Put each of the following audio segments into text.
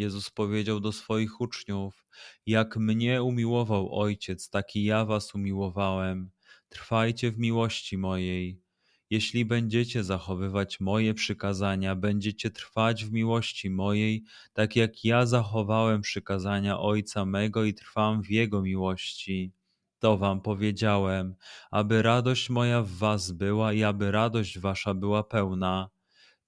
Jezus powiedział do swoich uczniów: Jak mnie umiłował Ojciec, taki ja was umiłowałem. Trwajcie w miłości mojej. Jeśli będziecie zachowywać moje przykazania, będziecie trwać w miłości mojej, tak jak ja zachowałem przykazania Ojca mego i trwam w Jego miłości. To wam powiedziałem, aby radość moja w was była i aby radość wasza była pełna.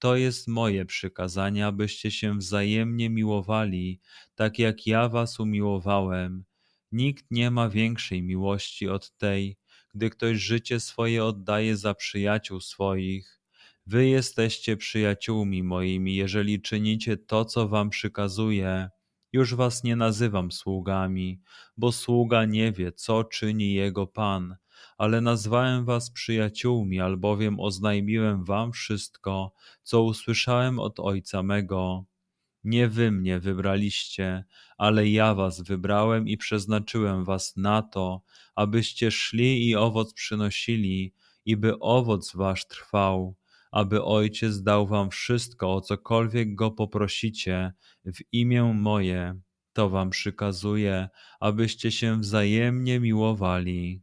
To jest moje przykazanie, abyście się wzajemnie miłowali, tak jak ja was umiłowałem. Nikt nie ma większej miłości od tej, gdy ktoś życie swoje oddaje za przyjaciół swoich. Wy jesteście przyjaciółmi moimi, jeżeli czynicie to, co wam przykazuję. Już was nie nazywam sługami, bo sługa nie wie, co czyni jego pan ale nazwałem was przyjaciółmi, albowiem oznajmiłem wam wszystko, co usłyszałem od Ojca mego. Nie wy mnie wybraliście, ale ja was wybrałem i przeznaczyłem was na to, abyście szli i owoc przynosili, i by owoc wasz trwał, aby Ojciec dał wam wszystko, o cokolwiek go poprosicie, w imię moje. To wam przykazuję, abyście się wzajemnie miłowali.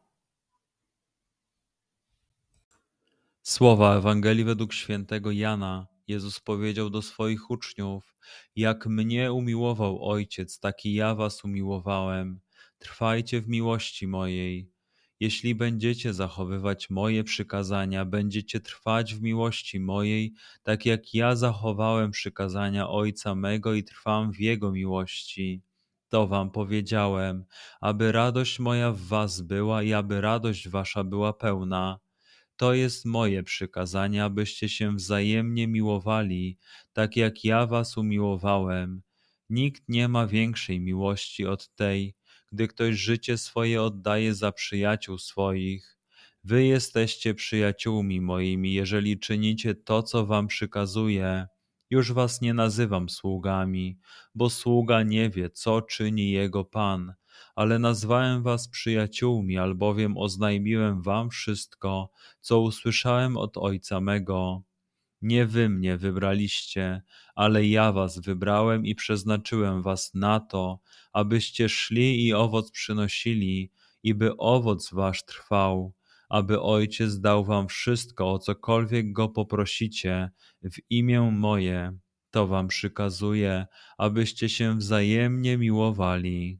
Słowa Ewangelii według świętego Jana Jezus powiedział do swoich uczniów: Jak mnie umiłował Ojciec, taki ja was umiłowałem. Trwajcie w miłości mojej. Jeśli będziecie zachowywać moje przykazania, będziecie trwać w miłości mojej, tak jak ja zachowałem przykazania Ojca mego i trwam w Jego miłości. To wam powiedziałem, aby radość moja w was była i aby radość wasza była pełna. To jest moje przykazanie, abyście się wzajemnie miłowali, tak jak ja was umiłowałem. Nikt nie ma większej miłości od tej, gdy ktoś życie swoje oddaje za przyjaciół swoich. Wy jesteście przyjaciółmi moimi, jeżeli czynicie to, co wam przykazuję. Już was nie nazywam sługami, bo sługa nie wie, co czyni jego pan ale nazwałem was przyjaciółmi, albowiem oznajmiłem wam wszystko, co usłyszałem od Ojca mego. Nie wy mnie wybraliście, ale ja was wybrałem i przeznaczyłem was na to, abyście szli i owoc przynosili, i by owoc wasz trwał, aby Ojciec dał wam wszystko, o cokolwiek go poprosicie, w imię moje. To wam przykazuję, abyście się wzajemnie miłowali.